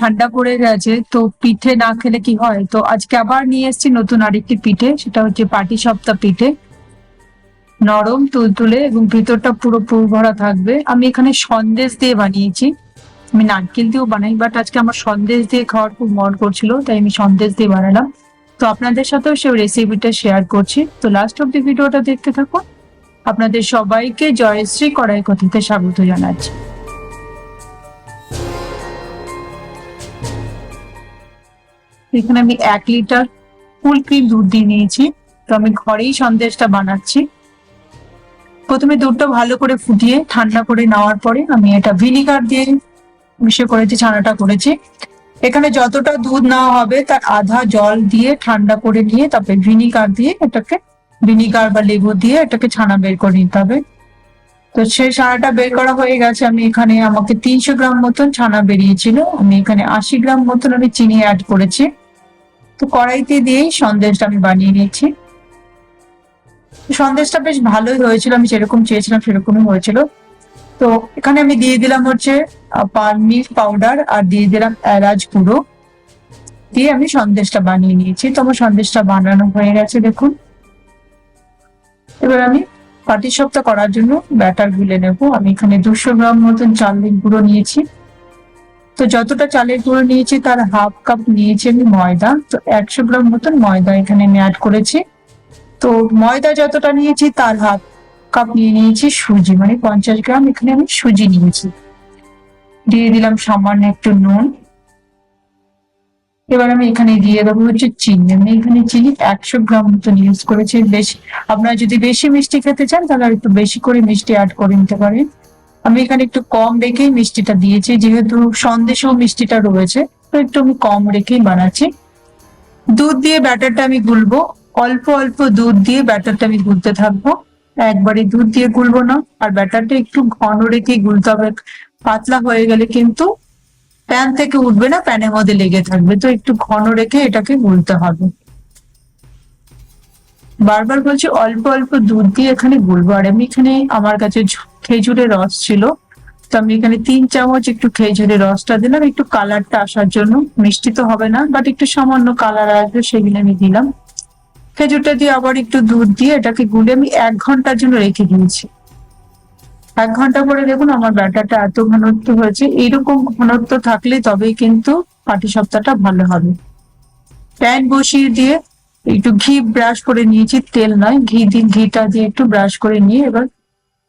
ঠান্ডা পড়ে গেছে, তো পিঠে না খেলে কি হয়? তো আজকে আবার নিয়ে এসেছি নতুন আরেকটি পিঠে, সেটা হচ্ছে পাটি সপ্তাহ পিঠে। নরম তুলতুলে এবং ভিতরটা পুরো পুর ভরা থাকবে। আমি এখানে সন্দেশ দিয়ে বানিয়েছি। আমি নারকেল দিয়েও বানাই বাট আজকে আমার সন্দেশ দিয়ে খাওয়ার খুব মন করছিল, তাই আমি সন্দেশ দিয়ে বানালাম। তো আপনাদের সাথেও সেই রেসিপিটা শেয়ার করছি। তো লাস্ট অব দি ভিডিওটা দেখতে থাকুন। আপনাদের সবাইকে জয়শ্রী কড়াই কথিতে স্বাগত জানাচ্ছি। এখানে আমি এক লিটার ফুল ক্রিম দুধ দিয়ে নিয়েছি। তো আমি ঘরেই সন্দেশটা বানাচ্ছি। প্রথমে দুধটা ভালো করে ফুটিয়ে ঠান্ডা করে নেওয়ার পরে আমি এটা ভিনিগার দিয়ে মিশে করেছি ছানাটা করেছি। এখানে যতটা দুধ নেওয়া হবে তার আধা জল দিয়ে ঠান্ডা করে নিয়ে তারপরে ভিনিগার দিয়ে এটাকে ভিনিগার বা লেবু দিয়ে এটাকে ছানা বের করে নিতে হবে। তো সেই ছানাটা বের করা হয়ে গেছে। আমি এখানে আমাকে তিনশো গ্রাম মতন ছানা বেরিয়েছিল। আমি এখানে আশি গ্রাম মতন আমি চিনি অ্যাড করেছি। তো কড়াইতে দিয়েই সন্দেশটা আমি বানিয়ে নিয়েছি। সন্দেশটা বেশ ভালোই হয়েছিল, আমি যেরকম চেয়েছিলাম সেরকমই হয়েছিল। তো এখানে আমি দিয়ে দিলাম হচ্ছে পালমির পাউডার আর দিয়ে দিলাম এলাচ গুঁড়ো। দিয়ে আমি সন্দেশটা বানিয়ে নিয়েছি। তো আমার সন্দেশটা বানানো হয়ে গেছে, দেখুন। এবার আমি পাটি সপ্তাহ করার জন্য ব্যাটার গুলে নেব। আমি এখানে দুশো গ্রাম মতন চালের গুঁড়ো নিয়েছি। তো যতটা চালের গুঁড়ো নিয়েছি, তার হাফ কাপ নিয়েছি আমি ময়দা। তো একশো গ্রাম মতন ময়দা এখানে আমি অ্যাড করেছি। তো ময়দা যতটা নিয়েছি, তার হাফ কাপ নিয়ে নিয়েছি সুজি। মানে পঞ্চাশ গ্রাম এখানে আমি সুজি নিয়েছি। দিয়ে দিলাম সামান্য একটু নুন। এবার আমি এখানে দিয়ে দেবো হচ্ছে চিনি। আমি এখানে চিনি একশো গ্রাম মতন ইউজ করেছি। বেশি, আপনারা যদি বেশি মিষ্টি খেতে চান, তাহলে একটু বেশি করে মিষ্টি অ্যাড করে নিতে পারেন। আমি এখানে একটু কম রেখেই মিষ্টিটা দিয়েছি, যেহেতু সন্দেশেও মিষ্টিটা রয়েছে, তো একটু আমি কম রেখেই বানাচ্ছি। দুধ দিয়ে ব্যাটারটা আমি গুলবো, অল্প অল্প দুধ দিয়ে ব্যাটারটা আমি গুলতে থাকব। একবারে দুধ দিয়ে গুলবো না, আর ব্যাটারটা একটু ঘন রেখেই গুলতে হবে। পাতলা হয়ে গেলে কিন্তু প্যান থেকে উঠবে না, প্যানের মধ্যে লেগে থাকবে, তো একটু ঘন রেখে এটাকে গুলতে হবে। বারবার বলছি, অল্প অল্প দুধ দিয়ে এখানে গুলবো। আর আমি এখানে আমার কাছে খেজুরের রস ছিল। তো আমি এখানে তিন চামচ একটু খেজুরের রসটা দিলাম। একটু কালারটা আসার জন্য। মিষ্টি তো হবে না বাট একটু সামান্য কালার আসবে সেগুলো আমি দিলাম। খেজুরটা দিয়ে আবার একটু দুধ দিয়ে এটাকে গুলে আমি এক ঘণ্টার জন্য রেখে দিয়েছি। এক ঘণ্টা পরে দেখুন আমার ব্যাটারটা এত ঘনত্ব হয়েছে। এইরকম ঘনত্ব থাকলে তবেই কিন্তু পাটি সপ্তাহটা ভালো হবে। প্যান বসিয়ে দিয়ে একটু ঘি ব্রাশ করে নিয়েছি, তেল নয়, ঘি দিয়ে ঘিটা দিয়ে একটু ব্রাশ করে নিয়ে এবার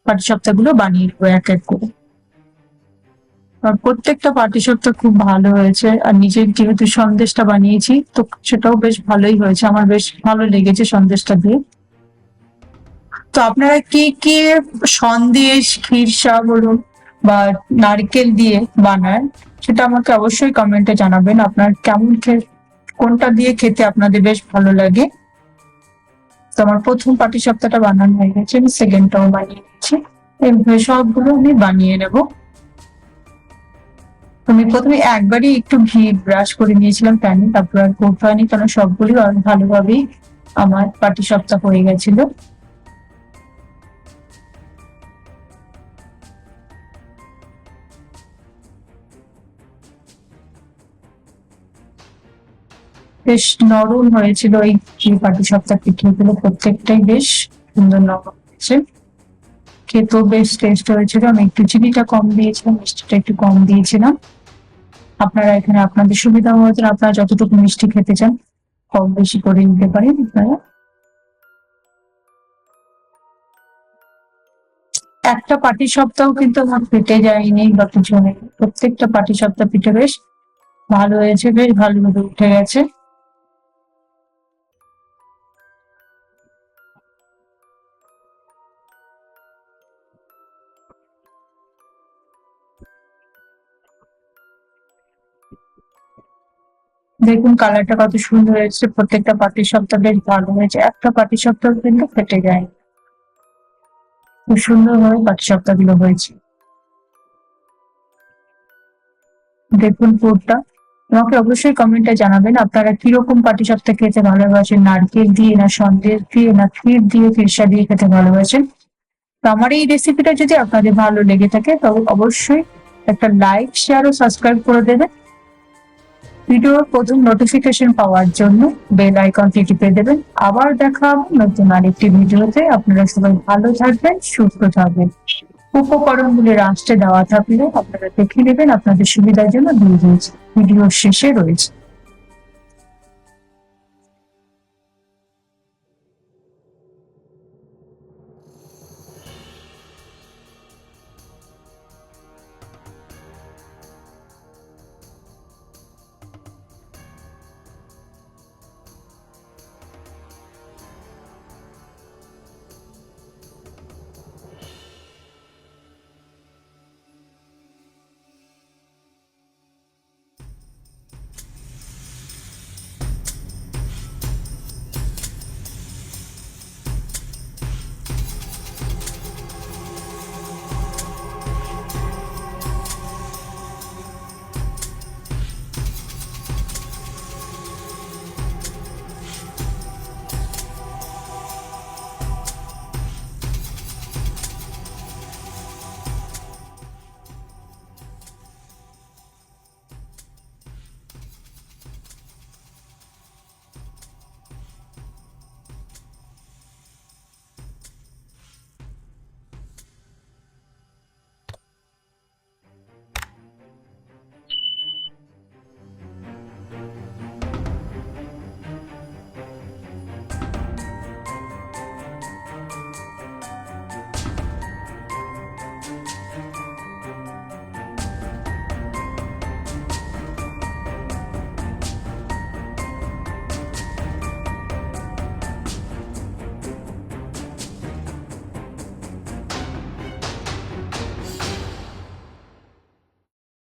পাটি সপ্তাহগুলো বানিয়ে নেব এক এক করে। আর প্রত্যেকটা পাটি সপ্তাহ খুব ভালো হয়েছে, আর নিজের যেহেতু সন্দেশটা বানিয়েছি, তো সেটাও বেশ ভালোই হয়েছে, আমার বেশ ভালো লেগেছে সন্দেশটা দিয়ে। তো আপনারা কি কি সন্দেশ ক্ষীরসা বলুন বা নারকেল দিয়ে বানায়, সেটা আমাকে অবশ্যই কমেন্টে জানাবেন, আপনার কেমন খে- কোনটা দিয়ে খেতে আপনাদের বেশ ভালো লাগে? তো আমার প্রথম পাটি সপ্তাহটা বানানো হয়ে গেছে, আমি সেকেন্ডটাও বানিয়ে নিচ্ছি। এইভাবে সবগুলো আমি বানিয়ে নেব। আমি প্রথমে একবারই একটু ঘি ব্রাশ করে নিয়েছিলাম প্যানে তারপর আর করতে হয়নি, কারণ সবগুলি ভালোভাবেই আমার পাটি সপ্তাহ হয়ে গেছিল। বেশ নরম হয়েছিল এই পাটি সপ্তাহ পিঠেগুলো প্রত্যেকটাই বেশ সুন্দর নরম হয়েছে। খেতেও বেশ টেস্ট হয়েছিল। আমি একটু চিনিটা কম দিয়েছিলাম, মিষ্টিটা একটু কম দিয়েছিলাম। আপনারা এখানে আপনাদের সুবিধা মতন আপনারা যতটুকু মিষ্টি খেতে চান, কম বেশি করে নিতে পারেন আপনারা। একটা পাটি সপ্তাহ কিন্তু আমার পেটে যায়নি বা কিছু নেই প্রত্যেকটা পাটি সপ্তাহ পিঠে বেশ ভালো হয়েছে, বেশ ভালোভাবে উঠে গেছে। দেখুন কালারটা কত সুন্দর হয়েছে, প্রত্যেকটা পাটির সপ্তাহ বেশ ভালো হয়েছে। একটা পাটির সপ্তাহ কিন্তু ফেটে যায়। খুব সুন্দরভাবে পাটি সপ্তাহগুলো হয়েছে। দেখুন পুরটা। আমাকে অবশ্যই কমেন্টে জানাবেন, আপনারা কীরকম পাটি সপ্তাহ খেতে ভালোবাসেন? নারকেল দিয়ে না সন্দেশ দিয়ে না ক্ষীর দিয়ে ফিরসা দিয়ে খেতে ভালোবাসেন? তো আমার এই রেসিপিটা যদি আপনাদের ভালো লেগে থাকে তবে অবশ্যই একটা লাইক শেয়ার ও সাবস্ক্রাইব করে দেবেন। ভিডিওর প্রথম নোটিফিকেশন পাওয়ার জন্য বেল আইকনটি টিপে দেবেন। আবার দেখা হবে নতুন আরেকটি ভিডিওতে। আপনারা সবাই ভালো থাকবেন, সুস্থ থাকবেন। উপকরণগুলি রাষ্ট্রে দেওয়া থাকলে আপনারা দেখে নেবেন আপনাদের সুবিধার জন্য দিয়ে দিয়েছি ভিডিওর শেষে রয়েছে।